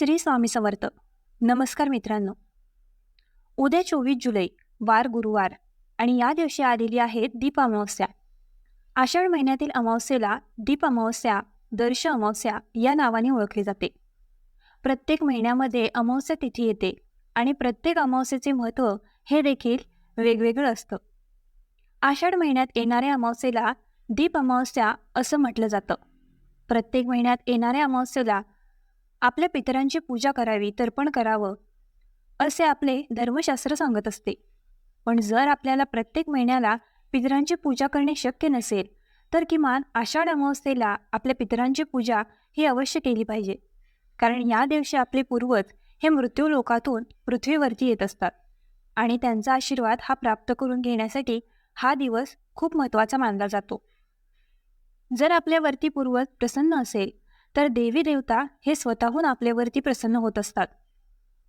श्री स्वामी समर्थ. नमस्कार मित्रांनो. उद्या चोवीस जुलै वार गुरुवार आणि या दिवशी आलेली आहे दीप अमावस्या. आषाढ महिन्यातील अमावस्येला दीप अमावस्या दर्श अमावस्या या नावाने ओळखली जाते. प्रत्येक महिन्यामध्ये अमावस्या तिथी येते आणि प्रत्येक अमावस्येचे महत्त्व हे देखील वेगवेगळं असतं. आषाढ महिन्यात येणाऱ्या अमावस्येला दीप अमावस्या असं म्हटलं जातं. प्रत्येक महिन्यात येणाऱ्या अमावस्येला आपल्या पितरांची पूजा करावी तर्पण करावं असे आपले धर्मशास्त्र सांगत असते. पण जर आपल्याला प्रत्येक महिन्याला पितरांची पूजा करणे शक्य नसेल तर किमान आषाढ अमावस्येला आपल्या पितरांची पूजा ही अवश्य केली पाहिजे. कारण या दिवशी आपले पूर्वज हे मृत्यू लोकातून पृथ्वीवरती येत असतात आणि त्यांचा आशीर्वाद हा प्राप्त करून घेण्यासाठी हा दिवस खूप महत्त्वाचा मानला जातो. जर आपल्यावरती पूर्वज प्रसन्न असेल तर देवी देवता हे स्वतःहून आपल्यावरती प्रसन्न होत असतात.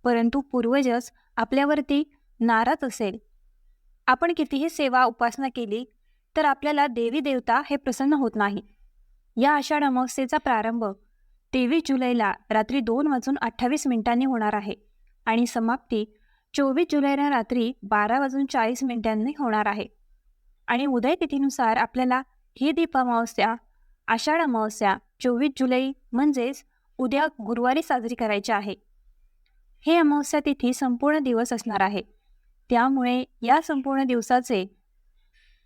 परंतु पूर्वजच आपल्यावरती नाराज असेल. आपण कितीही सेवा उपासना केली तर आपल्याला देवी देवता हे प्रसन्न होत नाही. या आषाढ अमावस्येचा प्रारंभ तेवीस जुलैला रात्री दोन वाजून अठ्ठावीस मिनिटांनी होणार आहे आणि समाप्ती चोवीस जुलैला रात्री बारा वाजून चाळीस मिनिटांनी होणार आहे. आणि उदय तिथीनुसार आपल्याला ही दीप अमावस्या आषाढ अमावस्या चोवीस जुलै म्हणजेच उद्या गुरुवारी साजरी करायची आहे. हे अमावस्या तिथी संपूर्ण दिवस असणार आहे. त्यामुळे या संपूर्ण दिवसाचे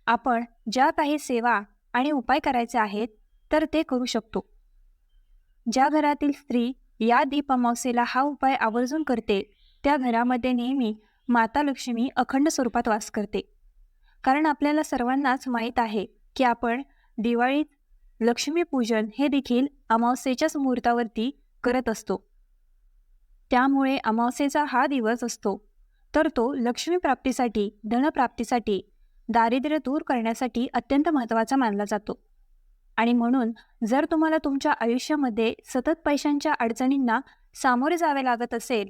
आपण ज्या काही सेवा आणि उपाय करायचे आहेत तर ते करू शकतो. ज्या घरातील स्त्री या दीप अमावस्येला हा उपाय आवर्जून करते त्या घरामध्ये नेहमी माता लक्ष्मी अखंड स्वरूपात वास करते. कारण आपल्याला सर्वांनाच माहीत आहे की आपण दिवाळीत लक्ष्मीपूजन हे देखील अमावस्येच्याच मुहूर्तावरती करत असतो. त्यामुळे अमावस्येचा हा दिवस असतो. तर तो लक्ष्मीप्राप्तीसाठी धनप्राप्तीसाठी दारिद्र्य दूर करण्यासाठी अत्यंत महत्त्वाचा मानला जातो. आणि म्हणून जर तुम्हाला तुमच्या आयुष्यामध्ये सतत पैशांच्या अडचणींना सामोरे जावे लागत असेल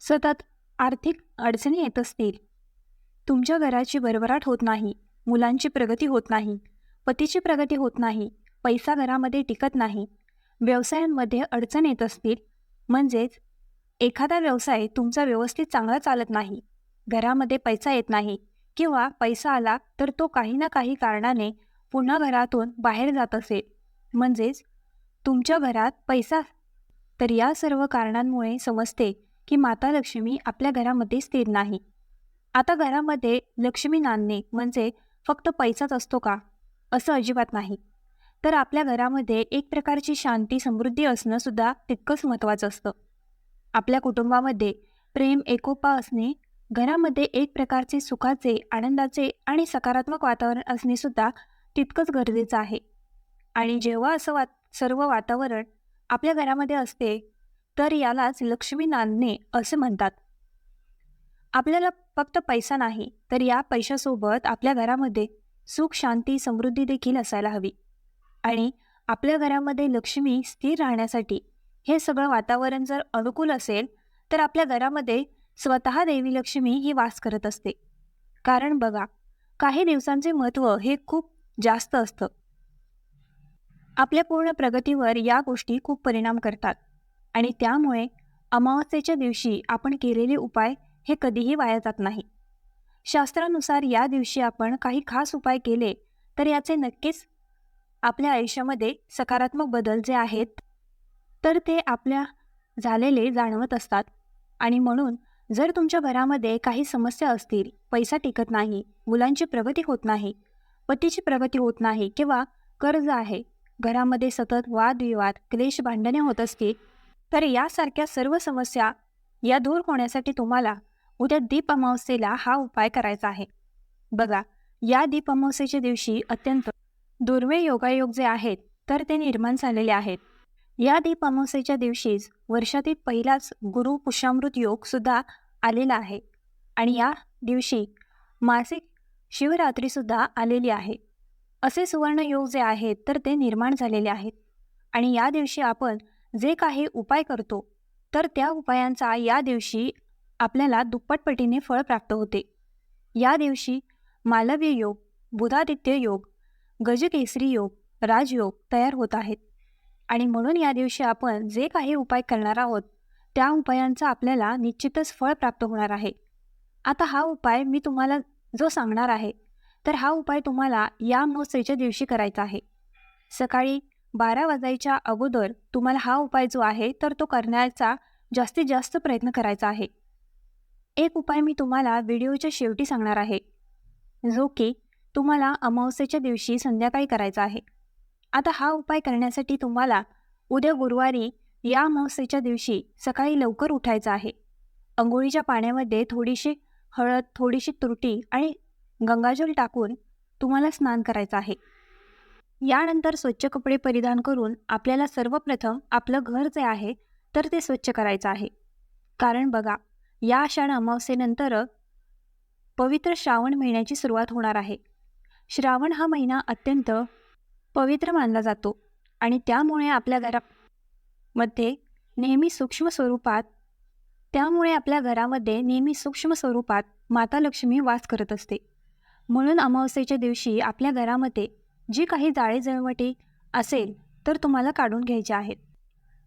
सतत आर्थिक अडचणी येत असतील. तुमच्या घराची भरभराट होत नाही मुलांची प्रगती होत नाही पतीची प्रगती होत नाही पैसा घरामध्ये टिकत नाही व्यवसायांमध्ये अडचण येत असतील म्हणजेच एखादा व्यवसाय तुमचा व्यवस्थित चांगला चालत नाही घरामध्ये पैसा येत नाही किंवा पैसा आला तर तो काही ना काही कारणाने पुन्हा घरातून बाहेर जात असेल. म्हणजेच तुमच्या घरात पैसा तर या सर्व कारणांमुळे समजते की माता लक्ष्मी आपल्या घरामध्ये स्थिर नाही. आता घरामध्ये लक्ष्मी नांदणे म्हणजे फक्त पैसाच असतो का? असं अजिबात नाही. तर आपल्या घरामध्ये एक प्रकारची शांती समृद्धी असणं सुद्धा तितकंच महत्त्वाचं असतं. आपल्या कुटुंबामध्ये प्रेम एकोपा असणे घरामध्ये एक प्रकारचे सुखाचे आनंदाचे आणि सकारात्मक वातावरण असणे सुद्धा तितकंच गरजेचं आहे. आणि जेव्हा असं वात सर्व वातावरण आपल्या घरामध्ये असते तर यालाच लक्ष्मी नांदणे असे म्हणतात. आपल्याला फक्त पैसा नाही तर या पैशासोबत आपल्या घरामध्ये सुख शांती समृद्धी देखील असायला हवी. आणि आपल्या घरामध्ये लक्ष्मी स्थिर राहण्यासाठी हे सगळं वातावरण जर अनुकूल असेल तर आपल्या घरामध्ये स्वतः देवी लक्ष्मी ही वास करत असते. कारण बघा काही दिवसांचे महत्त्व हे खूप जास्त असतं. आपल्या पूर्ण प्रगतीवर या गोष्टी खूप परिणाम करतात. आणि त्यामुळे अमावस्येच्या दिवशी आपण केलेले उपाय हे कधीही वाया जात नाही. शास्त्रानुसार या दिवशी आपण काही खास उपाय केले तर याचे नक्कीच आपल्या आयुष्यामध्ये सकारात्मक बदल जे आहेत तर ते आपल्या झालेले जाणवत असतात. आणि म्हणून जर तुमच्या घरामध्ये काही समस्या असतील पैसा टिकत नाही मुलांची प्रगती होत नाही पतीची प्रगती होत नाही किंवा कर्ज आहे घरामध्ये सतत वादविवाद क्लेश भांडणे होत असतील तर यासारख्या सर्व समस्या या दूर होण्यासाठी तुम्हाला उद्या दीप अमावस्येला हा उपाय करायचा आहे. बघा या दीप अमावस्येच्या दिवशी अत्यंत दुर्मिळ योगायोग जे आहेत तर ते निर्माण झालेले आहेत. या दीप अमावस्येच्या दिवशीच वर्षातील पहिलाच गुरु पुष्यामृत योग सुद्धा आलेला आहे. आणि या दिवशी मासिक शिवरात्रीसुद्धा आलेली आहे. असे सुवर्ण योग जे आहेत तर ते निर्माण झालेले आहेत. आणि या दिवशी आपण जे काही उपाय करतो तर त्या उपायांचा या दिवशी आपल्याला दुप्पटपटीने फळ प्राप्त होते. या दिवशी मालव्य योग बुधादित्य योग गजकेसरी योग राजयोग तयार होत आहेत. आणि म्हणून या दिवशी आपण जे काही उपाय करणार आहोत त्या उपायांचा आपल्याला निश्चितच फळ प्राप्त होणार आहे. आता हा उपाय मी तुम्हाला जो सांगणार आहे तर हा उपाय तुम्हाला या महोत्सवीच्या दिवशी करायचा आहे. सकाळी बारा वाजायच्या अगोदर तुम्हाला हा उपाय जो आहे तर तो करण्याचा जास्तीत जास्त प्रयत्न करायचा आहे. एक उपाय मी तुम्हाला व्हिडिओच्या शेवटी सांगणार आहे. जो की तुम्हाला अमावस्येच्या दिवशी संध्याकाळी करायचा आहे. आता हा उपाय करण्यासाठी तुम्हाला उद्या गुरुवारी या अमावस्येच्या दिवशी सकाळी लवकर उठायचं आहे. अंघोळीच्या पाण्यामध्ये थोडीशी हळद थोडीशी तुरटी आणि गंगाजल टाकून तुम्हाला स्नान करायचं आहे. यानंतर स्वच्छ कपडे परिधान करून आपल्याला सर्वप्रथम आपलं घर जे आहे तर ते स्वच्छ करायचं आहे. कारण बघा या आषाढ अमावस्येनंतर पवित्र श्रावण महिन्याची सुरुवात होणार आहे. श्रावण हा महिना अत्यंत पवित्र मानला जातो आणि त्यामुळे आपल्या घरामध्ये नेहमी सूक्ष्म स्वरूपात त्यामुळे आपल्या घरामध्ये नेहमी सूक्ष्म स्वरूपात माता लक्ष्मी वास करत असते. म्हणून अमावस्येच्या दिवशी आपल्या घरामध्ये जी काही जाळे जळवटी असेल तर तुम्हाला काढून घ्यायचे आहेत.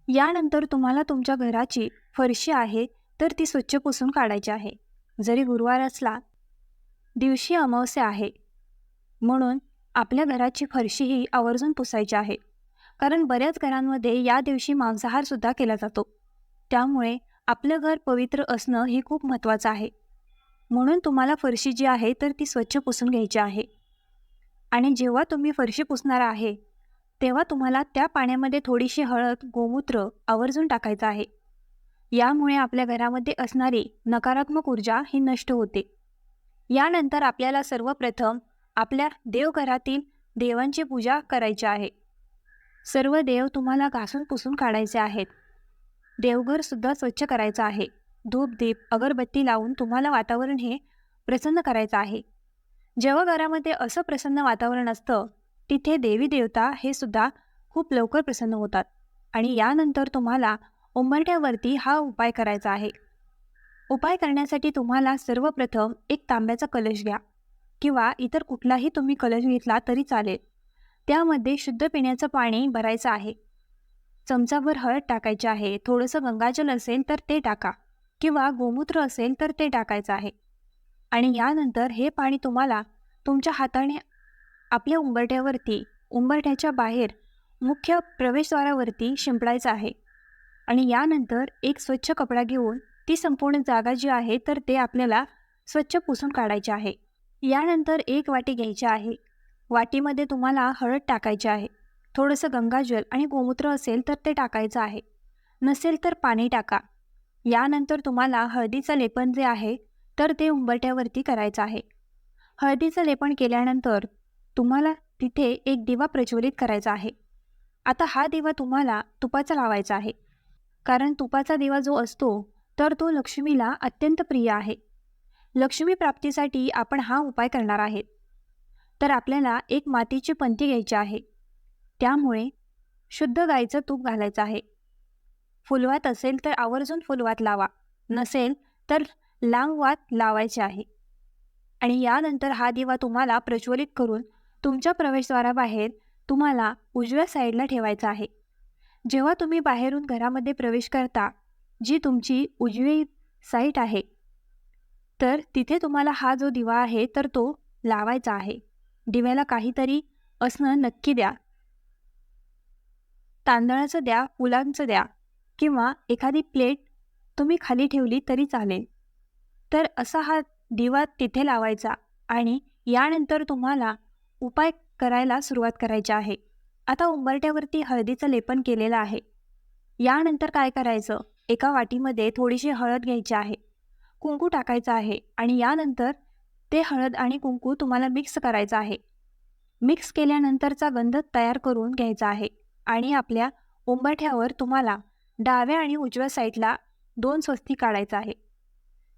यानंतर तुम्हाला तुमच्या घराची फरशी आहे तर ती स्वच्छ पुसून काढायची आहे. जरी गुरुवार असला दिवशी अमावस्या आहे. म्हणून आपल्या घराची फरशीही आवर्जून पुसायची आहे. कारण बऱ्याच घरांमध्ये या दिवशी मांसाहारसुद्धा केला जातो. त्यामुळे आपलं घर पवित्र असणं हे खूप महत्त्वाचं आहे. म्हणून तुम्हाला फरशी जी आहे तर ती स्वच्छ पुसून घ्यायची आहे. आणि जेव्हा तुम्ही फरशी पुसणार आहे तेव्हा तुम्हाला त्या पाण्यामध्ये थोडीशी हळद गोमूत्र आवर्जून टाकायचं आहे. यामुळे आपल्या घरामध्ये असणारी नकारात्मक ऊर्जा ही नष्ट होते. यानंतर आपल्याला सर्वप्रथम आपल्या देवघरातील देवांची पूजा करायची आहे. सर्व देव तुम्हाला घासून पुसून काढायचे आहेत. देवघरसुद्धा स्वच्छ करायचं आहे. धूप दीप अगरबत्ती लावून तुम्हाला वातावरण हे प्रसन्न करायचं आहे. जेव्हा घरामध्ये असं प्रसन्न वातावरण असतं तिथे देवी देवता हे सुद्धा खूप लवकर प्रसन्न होतात. आणि यानंतर तुम्हाला उंबरठ्यावरती हा उपाय करायचा आहे. उपाय करण्यासाठी तुम्हाला सर्वप्रथम एक तांब्याचा कलश घ्या किंवा इतर कुठलाही तुम्ही कलश घेतला तरी चालेल. त्यामध्ये शुद्ध पिण्याचं पाणी भरायचं आहे. चमचाभर हळद टाकायची आहे. थोडंसं गंगाजल असेल तर ते टाका किंवा गोमूत्र असेल तर ते टाकायचं आहे. आणि यानंतर हे पाणी तुम्हाला तुमच्या हाताने आपल्या उंबरठ्यावरती उंबरठ्याच्या बाहेर मुख्य प्रवेशद्वारावरती शिंपडायचं आहे. आणि यानंतर एक स्वच्छ कपडा घेऊन ती संपूर्ण जागा जी आहे तर ते आपल्याला स्वच्छ पुसून काढायचे आहे. यानंतर एक वाटी घ्यायची आहे. वाटीमध्ये तुम्हाला हळद टाकायची आहे. थोडंसं गंगाजल आणि गोमूत्र असेल तर ते टाकायचं आहे. नसेल तर पाणी टाका. यानंतर तुम्हाला हळदीचं लेपन जे आहे तर ते उंबरट्यावरती करायचं आहे. हळदीचं लेपन केल्यानंतर तुम्हाला तिथे एक दिवा प्रज्वलित करायचा आहे. आता हा दिवा तुम्हाला तुपाचा लावायचा आहे. कारण तुपाचा दिवा जो असतो तर तो लक्ष्मीला अत्यंत प्रिय आहे. लक्ष्मी प्राप्तीसाठी आपण हा उपाय करणार आहेत. तर आपल्याला एक मातीची पंती घ्यायची आहे. त्यामुळे शुद्ध गाईचं तूप घालायचं आहे. फुलवात असेल तर आवर्जून फुलवात लावा. नसेल तर लांब वात लावायचे आहे. आणि यानंतर हा दिवा तुम्हाला प्रज्वलित करून तुमच्या प्रवेशद्वाराबाहेर तुम्हाला उजव्या साईडला ठेवायचा आहे. जेव्हा तुम्ही बाहेरून घरामध्ये प्रवेश करता जी तुमची उजवी साईट आहे तर तिथे तुम्हाला हा जो दिवा आहे तर तो लावायचा आहे. दिव्याला काहीतरी असणं नक्की द्या. तांदळाचं द्या फुलांचं द्या किंवा एखादी प्लेट तुम्ही खाली ठेवली तरी चालेल. तर असा हा दिवा तिथे लावायचा आणि यानंतर तुम्हाला उपाय करायला सुरुवात करायची आहे. आता उंबरट्यावरती हळदीचं लेपन केलेलं आहे. यानंतर काय करायचं? एका वाटीमध्ये थोडीशी हळद घ्यायची आहे. कुंकू टाकायचं आहे आणि यानंतर ते हळद आणि कुंकू तुम्हाला मिक्स करायचं आहे. मिक्स केल्यानंतरचा गंध तयार करून घ्यायचा आहे आणि आपल्या उंबरठ्यावर तुम्हाला डाव्या आणि उजव्या साईडला दोन स्वस्तिक काढायचं आहे.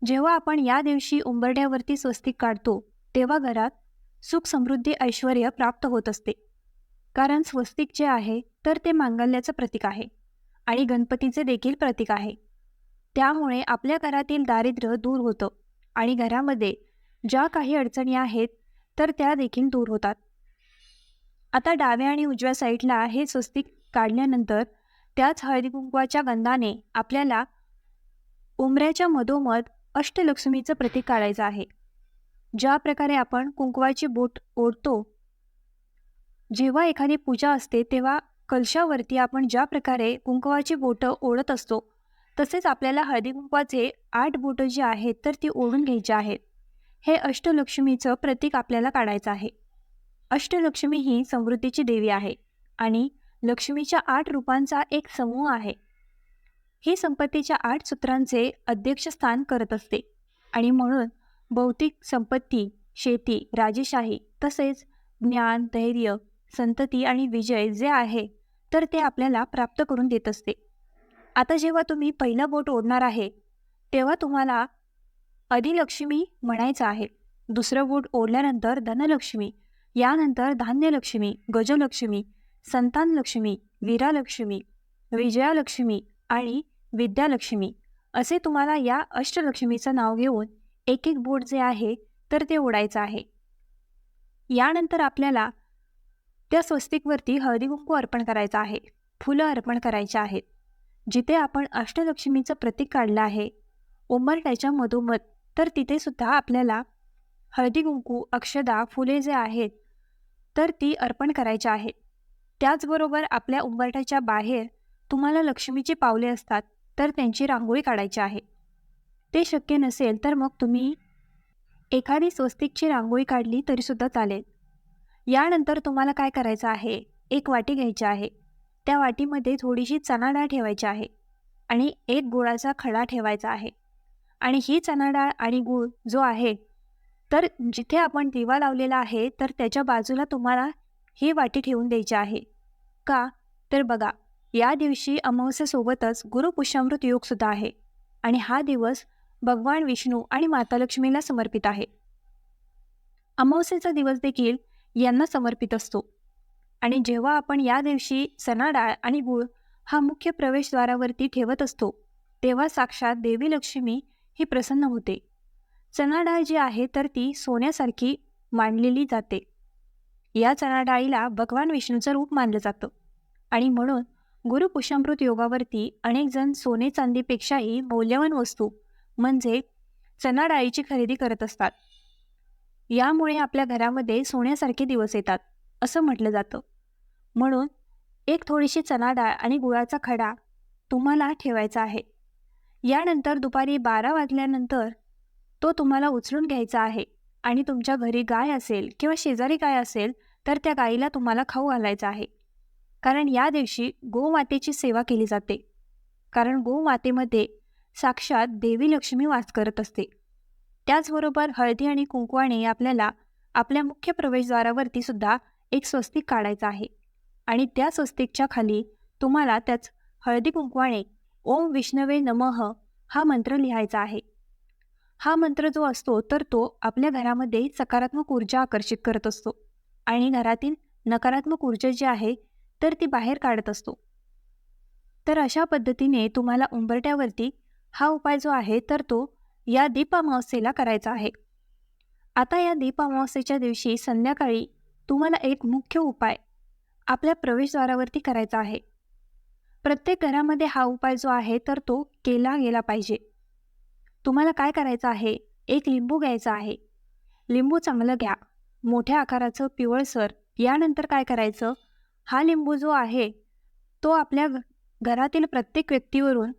जेव्हा आपण या दिवशी उंबरठ्यावरती स्वस्तिक काढतो तेव्हा घरात सुख समृद्धी ऐश्वर प्राप्त होत असते. कारण स्वस्तिक जे आहे तर ते मांगल्याचं प्रतीक आहे आणि गणपतीचे देखील प्रतीक आहे. त्यामुळे आपल्या घरातील दारिद्र्य दूर होतं आणि घरामध्ये ज्या काही अडचणी आहेत तर त्या देखील दूर होतात. आता डाव्या आणि उजव्या साईडला हे स्वस्तिक काढल्यानंतर त्याच हळदीकुंकवाच्या गंधाने आपल्याला उंबऱ्याच्या मधोमध अष्टलक्ष्मीचं प्रतीक काढायचं आहे. ज्या प्रकारे आपण कुंकवाची बोट ओढतो जेव्हा एखादी पूजा असते तेव्हा कलशावरती आपण ज्या प्रकारे कुंकवाची बोटं ओढत असतो तसेच आपल्याला हळदी कुंकवाचे आठ बोटं जी आहेत तर ती ओढून घ्यायची आहेत. हे अष्टलक्ष्मीचं प्रतीक आपल्याला काढायचं आहे. अष्टलक्ष्मी ही समृद्धीची देवी आहे आणि लक्ष्मीच्या आठ रूपांचा एक समूह आहे. ही संपत्तीच्या आठ सूत्रांचे अध्यक्षस्थान करत असते आणि म्हणून भौतिक संपत्ती शेती राजेशाही तसेच ज्ञान धैर्य संतती आणि विजय जे आहे तर ते आपल्याला प्राप्त करून देत असते. आता जेव्हा तुम्ही पहिलं बोट ओढणार आहे तेव्हा तुम्हाला अधिलक्ष्मी म्हणायचं आहे. दुसरं बोट ओढल्यानंतर धनलक्ष्मी यानंतर धान्यलक्ष्मी गजलक्ष्मी संतानलक्ष्मी वीरालक्ष्मी विजयालक्ष्मी आणि विद्यालक्ष्मी असे तुम्हाला या अष्टलक्ष्मीचं नाव घेऊन एक एक बोट जे आहे तर ते ओढायचं आहे. यानंतर आपल्याला त्या स्वस्तिकवरती हळदी कुंकू अर्पण करायचं आहे. फुलं अर्पण करायची आहेत. जिथे आपण अष्टलक्ष्मीचं प्रतीक काढलं आहे. उंबरट्याच्या मधोमध तर तिथे सुद्धा आपल्याला हळदी कुंकू अक्षदा फुले जे आहेत तर ती अर्पण करायची आहेत त्याचबरोबर आपल्या उंबरट्याच्या बाहेर तुम्हाला लक्ष्मीची पावले असतात तर त्यांची रांगोळी काढायची आहे. ते शक्य नसेल तर मग तुम्ही एखादी स्वस्तिकची रांगोळी काढली तरीसुद्धा चालेल. यानंतर तुम्हाला काय करायचं आहे? एक वाटी घ्यायची आहे. त्या वाटीमध्ये थोडीशी चणा डाळ ठेवायची आहे आणि एक गुळाचा खडा ठेवायचा आहे. आणि ही चणा डाळ आणि गूळ जो आहे तर जिथे आपण दिवा लावलेला आहे तर त्याच्या बाजूला तुम्हाला ही वाटी ठेवून द्यायची आहे. का? तर बघा या दिवशी अमावस्यासोबतच गुरुपुष्यामृत योगसुद्धा आहे आणि हा दिवस भगवान विष्णू आणि माता लक्ष्मीला समर्पित आहे. अमावस्येचा दिवस देखील यांना समर्पित असतो. आणि जेव्हा आपण या दिवशी चणा डाळ आणि गूळ हा मुख्य प्रवेशद्वारावरती ठेवत असतो तेव्हा साक्षात देवी लक्ष्मी ही प्रसन्न होते. चणा डाळ जी आहे तर ती सोन्यासारखी मांडलेली जाते. या चणा डाळीला भगवान विष्णूचं रूप मानलं जातं. आणि म्हणून गुरुपुषामृत योगावरती अनेक जण सोने चांदीपेक्षाही मौल्यवान वस्तू म्हणजे चणा डाळीची खरेदी करत असतात. यामुळे आपल्या घरामध्ये सोन्यासारखे दिवस येतात असं म्हटलं जातं. म्हणून एक थोडीशी चणा डाळ आणि गुळाचा खडा तुम्हाला ठेवायचा आहे. यानंतर दुपारी बारा वाजल्यानंतर तो तुम्हाला उचलून घ्यायचा आहे आणि तुमच्या घरी गाय असेल किंवा शेजारी गाय असेल तर त्या गायीला तुम्हाला खाऊ घालायचा आहे. कारण या दिवशी गोमातेची सेवा केली जाते. कारण गोमातेमध्ये साक्षात देवी लक्ष्मी वास करत असते. त्याचबरोबर हळदी आणि कुंकवाने आपल्याला आपल्या मुख्य प्रवेशद्वारावरती सुद्धा एक स्वस्तिक काढायचा आहे. आणि त्या स्वस्तिकच्या खाली तुम्हाला त्याच हळदी कुंकवाने ओम विष्णवे नमः हा मंत्र लिहायचा आहे. हा मंत्र जो असतो तर तो आपल्या घरामध्ये सकारात्मक ऊर्जा आकर्षित करत असतो. आणि घरातील नकारात्मक ऊर्जा जी आहे तर ती बाहेर काढत असतो. तर अशा पद्धतीने तुम्हाला उंबरट्यावरती हा उपाय जो आहे तर तो या दीप अमावस्येला करायचा आहे. आता या दीप अमावस्येच्या दिवशी संध्याकाळी तुम्हाला एक मुख्य उपाय आपल्या प्रवेशद्वारावरती करायचा आहे. प्रत्येक घरामध्ये हा उपाय जो आहे तर तो केला गेला पाहिजे. तुम्हाला काय करायचं आहे? एक लिंबू घ्यायचा आहे. लिंबू चांगलं घ्या. मोठ्या आकाराचं पिवळसर यानंतर काय करायचं? हा लिंबू जो आहे तो आपल्या घरातील प्रत्येक व्यक्तीवरून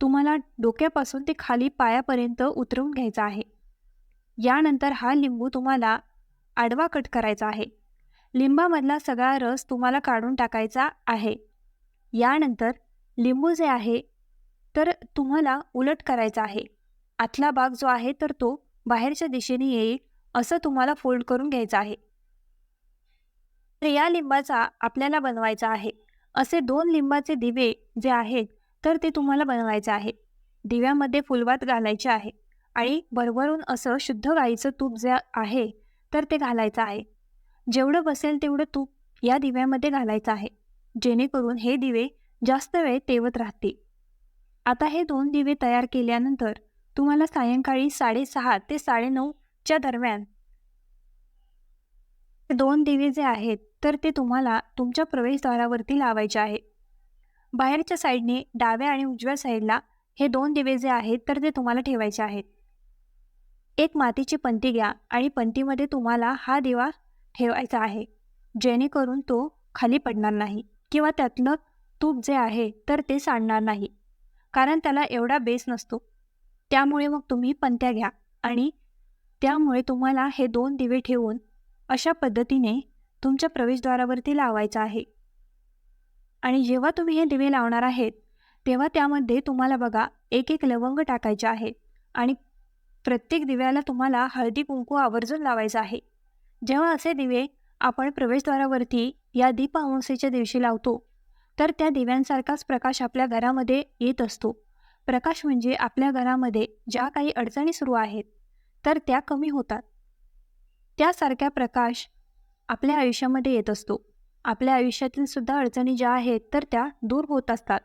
तुम्हाला डोक्यापासून ते खाली पायापर्यंत उतरवून घ्यायचा आहे. यानंतर हा लिंबू तुम्हाला आडवा कट करायचा आहे. लिंबामधला सगळा रस तुम्हाला काढून टाकायचा आहे. यानंतर लिंबू जे आहे तर तुम्हाला उलट करायचा आहे. आतला भाग जो आहे तर तो बाहेरच्या दिशेने येईल असं तुम्हाला फोल्ड करून घ्यायचं आहे. तर या लिंबाचा आपल्याला बनवायचा आहे. असे दोन लिंबाचे दिवे जे आहेत तर ते तुम्हाला बनवायचं आहे. दिव्यामध्ये फुलवात घालायचे आहे आणि भरभरून असं शुद्ध गाईचं तूप जे आहे तर ते घालायचं आहे. जेवढं बसेल तेवढं तूप या दिव्यामध्ये घालायचं आहे. जेणेकरून हे दिवे जास्त वेळ तेवत राहतील. आता हे दोन दिवे तयार केल्यानंतर तुम्हाला सायंकाळी साडेसहा ते साडेनऊच्या दरम्यान दोन दिवे जे आहेत तर ते तुम्हाला तुमच्या प्रवेशद्वारावरती लावायचे आहे. बाहेरच्या साईडने डाव्या आणि उजव्या साईडला हे दोन दिवे जे आहेत तर ते तुम्हाला ठेवायचे आहेत. एक मातीची पंती घ्या आणि पंतीमध्ये तुम्हाला हा दिवा ठेवायचा आहे जेणेकरून तो खाली पडणार नाही किंवा त्यातलं तूप जे आहे तर ते सांडणार नाही कारण त्याला एवढा बेस नसतो. त्यामुळे मग तुम्ही पंत्या घ्या आणि त्यामुळे तुम्हाला हे दोन दिवे ठेवून अशा पद्धतीने तुमच्या प्रवेशद्वारावरती लावायचं आहे. आणि जेव्हा तुम्ही हे दिवे लावणार आहेत तेव्हा त्यामध्ये तुम्हाला बघा एक एक लवंग टाकायचे आहे आणि प्रत्येक दिव्याला तुम्हाला हळदी कुंकू आवर्जून लावायचं आहे. जेव्हा असे दिवे आपण प्रवेशद्वारावरती या दीप अमावस्येच्या दिवशी लावतो तर त्या दिव्यांसारखाच प्रकाश आपल्या घरामध्ये येत असतो. प्रकाश म्हणजे आपल्या घरामध्ये ज्या काही अडचणी सुरू आहेत तर त्या कमी होतात. त्यासारख्या प्रकाश आपल्या आयुष्यामध्ये येत असतो. आपल्या आयुष्यातील सुद्धा अडचणी ज्या आहेत तर त्या दूर होत असतात.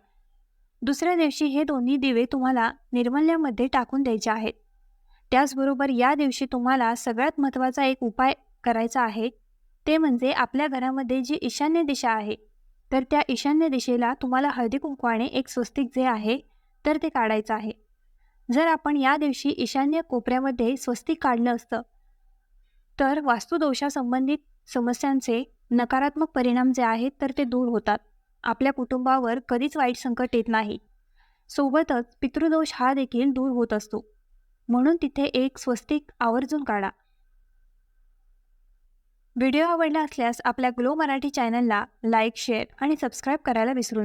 दुसऱ्या दिवशी हे दोन्ही दिवे तुम्हाला निर्मल्यामध्ये टाकून द्यायचे आहेत. त्याचबरोबर या दिवशी तुम्हाला सगळ्यात महत्त्वाचा एक उपाय करायचा आहे ते म्हणजे आपल्या घरामध्ये जी ईशान्य दिशा आहे तर त्या ईशान्य दिशेला तुम्हाला हळदी कुंकवाने एक स्वस्तिक जे आहे तर ते काढायचं आहे. जर आपण या दिवशी ईशान्य कोपऱ्यामध्ये स्वस्तिक काढलं असतं तर वास्तुदोषासंबंधित समस्यांचे नकारात्मक परिणाम जे आहेत तर ते दूर होतात. आपल्या कुटुंबावर कधीच वाईट संकट येत नाही. सोबतच पितृदोष हा देखील दूर होत असतो. म्हणून तिथे एक स्वस्तिक आवर्जून काढा. व्हिडिओ आवडला असल्यास आपल्या ग्लो मराठी चॅनलला लाईक शेअर आणि सबस्क्राईब करायला विसरू नका.